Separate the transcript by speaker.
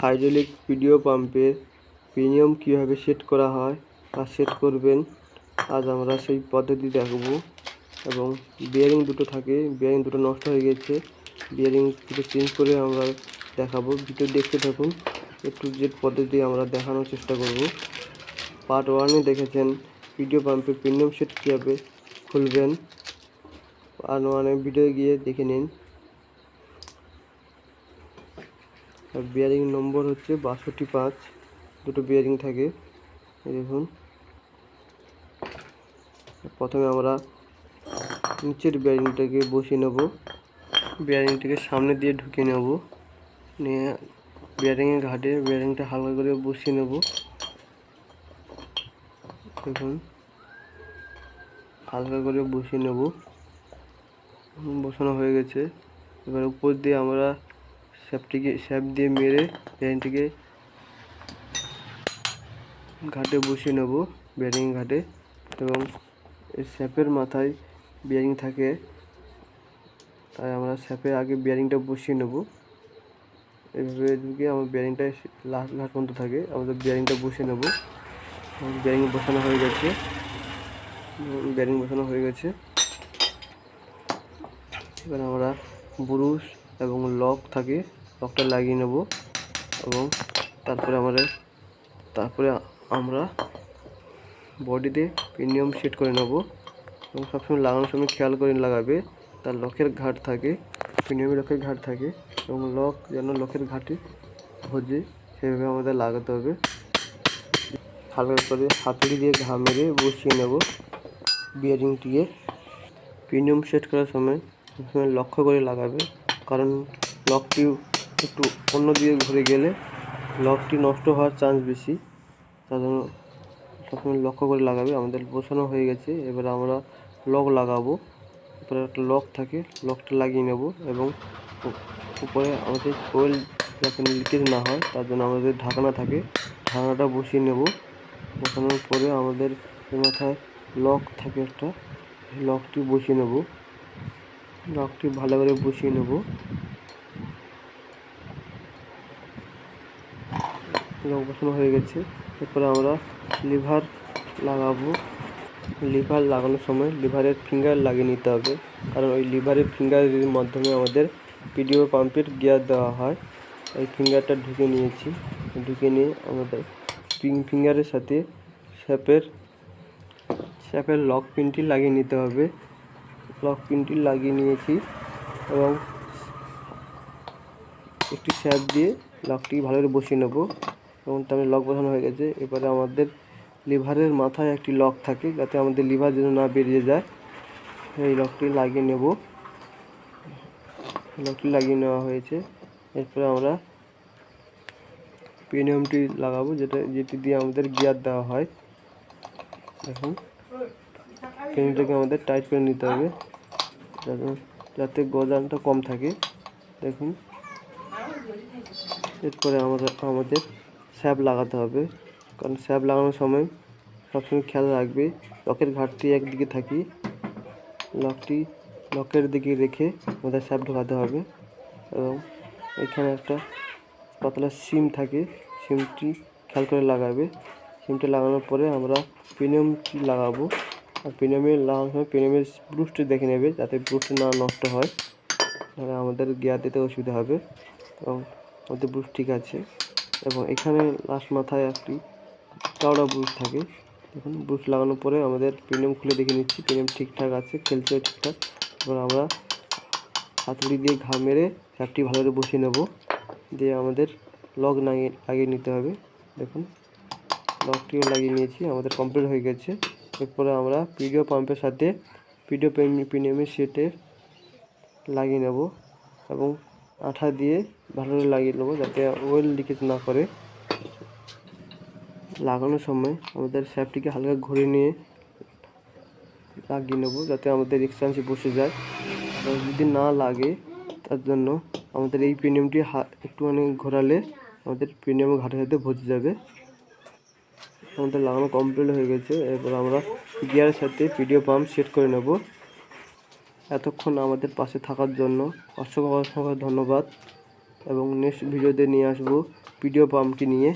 Speaker 1: Hydraulic video পাম্পের premium কীভাবে set করা হয় তা সেট করবেন। আজ আমরা সেই পদ্ধতি দেখব এবং বিয়ারিং দুটো থাকে। বিয়ারিং দুটো নষ্ট হয়ে গেছে। বিয়ারিং দুটো চেঞ্জ করে আমরা দেখাবো। ভিডিও দেখতে থাকুন। একটু জেড পদ্ধতি আমরা দেখানোর চেষ্টা করব। পার্ট ওয়ানে দেখেছেন ভিডিও পাম্পের প্রিমিয়াম সেট কীভাবে খুলবেন। পার্ট ওয়ানে ভিডিও গিয়ে দেখে নিন। আর বিয়ারিং নম্বর হচ্ছে বাষট্টি পাঁচ। দুটো বিয়ারিং থাকে দেখুন। প্রথমে আমরা নিচের বিয়ারিংটাকে বসিয়ে নেব। বিয়ারিংটাকে সামনে দিয়ে ঢুকিয়ে নেব। নিয়ে বিয়ারিংয়ের ঘাটে বিয়ারিংটা হালকা করে বসিয়ে নেব। দেখুন। হালকা করে বসিয়ে নেব। বসানো হয়ে গেছে। এবার উপর দিয়ে আমরা স্যাপটিকে স্যাপ দিয়ে মেরে বিয়ারিংটিকে ঘাটে বসিয়ে নেব বিয়ারিং ঘাটে। এবং এই স্যাপের মাথায় বিয়ারিং থাকে, তাই আমরা স্যাপের আগে বিয়ারিংটা বসিয়ে নেব। এভাবে ঢুকে আমার বিয়ারিংটা লাস্ট ঘাট পর্যন্ত থাকে, আমাদের বিয়ারিংটা বসিয়ে নেব। বিয়ারিং বসানো হয়ে গেছে। বিয়ারিং বসানো হয়ে গেছে। এবার আমরা ব্রুশ এবং লক থাকে। লকটা লাগিয়ে নেব এবং তারপরে আমাদের, তারপরে আমরা বডিতে প্রিমিয়াম সেট করে নেব এবং সবসময় লাগানোর সময় খেয়াল করে লাগাবে, তার লকের ঘাট থাকে, প্রিমিয়ামের লকের ঘাট থাকে এবং লক যেন লকের ঘাটে ভোজে সেভাবে আমাদের লাগাতে হবে। হালকা করে হাতুড়ি দিয়ে ঘা মেরে বসিয়ে নেব বিয়ারিংটিকে। প্রিমিয়াম সেট করার সময় লক্ষ্য করে লাগাবে, কারণ লকটি একটু অন্য দিকে ঘুরে গেলে লকটি নষ্ট হওয়ার চান্স বেশি। তার জন্য সবসময় লক্ষ্য করে লাগাবে। আমাদের বসানো হয়ে গেছে। এবার আমরা লক লাগাবো। উপরে একটা লক থাকে। লকটা লাগিয়ে নেব এবং উপরে আমাদের ওয়েল যাতে লিকেজ না হয়, তার জন্য আমাদের ঢাকনা থাকে। ঢাকনাটা বসিয়ে নেব। বসানোর পরে আমাদের মাথায় লক থাকে একটা। লকটি বসিয়ে নেব। লকটি ভালো করে বসিয়ে নেব। লক বসানো হয়ে গেছে। এরপরে আমরা লিভার লাগাবো। লিভার লাগানোর সময় লিভারের ফিঙ্গার লাগিয়ে নিতে হবে। কারণ ওই লিভারের ফিঙ্গারের মাধ্যমে আমাদের পিডিও পাম্পের গিয়ার দেওয়া হয়। এই ফিঙ্গারটা ঢুকে নিয়েছি। ঢুকে নিয়ে আমাদের পিং ফিঙ্গারের সাথে স্যাপের স্যাপের লক পিনটি লাগিয়ে নিতে হবে। লক পিনটি লাগিয়ে নিয়েছি এবং একটি স্যাপ দিয়ে লকটি ভালো করে বসিয়ে নেব। এবং তারপরে লক বসানো হয়ে গেছে। এবারে আমাদের লিভারের মাথায় একটি লক থাকে, যাতে আমাদের লিভার যেন না বেরিয়ে যায়। এই লকটি লাগিয়ে নেব। লকটি লাগিয়ে নেওয়া হয়েছে। এরপরে আমরা প্রিমিয়ামটি লাগাবো, যেটা, যেটি দিয়ে আমাদের গিয়ার দেওয়া হয়। দেখুন পেনটাকে আমাদের টাইট করে নিতে হবে যাতে গজানটা কম থাকে। দেখুন, এরপরে আমরা, আমাদের স্যাপ লাগাতে হবে। কারণ স্যাপ লাগানোর সময় সবসময় খেয়াল রাখবে, লকের ঘাটটি একদিকে থাকি, লকটি লকের দিকে রেখে আমাদের স্যাপ ঢোকাতে হবে এবং এখানে একটা পাতলা সিম থাকে, সিমটি খেয়াল করে লাগাবে। সিমটা লাগানোর পরে আমরা প্রিমিয়ামটি লাগাবো? আর প্রিমিয়ামে লাগানোর সময় প্রিমিয়ামের ব্রুশটি দেখে নেবে যাতে ব্রুশটি না নষ্ট হয়। তাহলে আমাদের গিয়ার দিতে অসুবিধা হবে এবং আমাদের ব্রুশ ঠিক আছে। এবং এখানে লাস্ট মাথায় একটি চওড়া ব্রুশ থাকে। দেখুন ব্রুশ লাগানোর পরে আমাদের প্রিমিয়াম খুলে দেখে নিচ্ছি। প্রিমিয়াম ঠিকঠাক আছে, খেলছে ঠিকঠাক। এবার আমরা হাতুড়ি দিয়ে ঘা মেরে স্যাপটি ভালো করে বসিয়ে নেব। দিয়ে আমাদের লক লাগিয়ে লাগিয়ে নিতে হবে। দেখুন, লকটিও লাগিয়ে নিয়েছি, আমাদের কমপ্লিট হয়ে গেছে। এরপরে আমরা পিডিও পাম্পের সাথে পিডিও প্রিমিয়ামের সেটের লাগিয়ে নেব। এবং আঠা দিয়ে ভালো করে লাগিয়ে নেব যাতে ওয়েল লিকেজ না করে। লাগানোর সময় আমাদের স্যাপটিকে হালকা ঘুরে নিয়ে লাগিয়ে নেব যাতে আমাদের এক্সচেঞ্জে বসে যায়। যদি না লাগে, তার জন্য আমাদের এই প্রিমিয়ামটি হা, একটুখানি ঘোরালে আমাদের প্রিমিয়াম ঘাটের সাথে ভজে যাবে। আমাদের লাগানো কমপ্লিট হয়ে গেছে এরপর আমরা গিয়ারের সাথে পিডিও পাম্প সেট করে নেব। এতক্ষণ আমাদের পাশে থাকার জন্য অসংখ্য অসংখ্য ধন্যবাদ এবং নেক্সট ভিডিওতে নিয়ে আসব পিডিও পাম্পটি নিয়ে।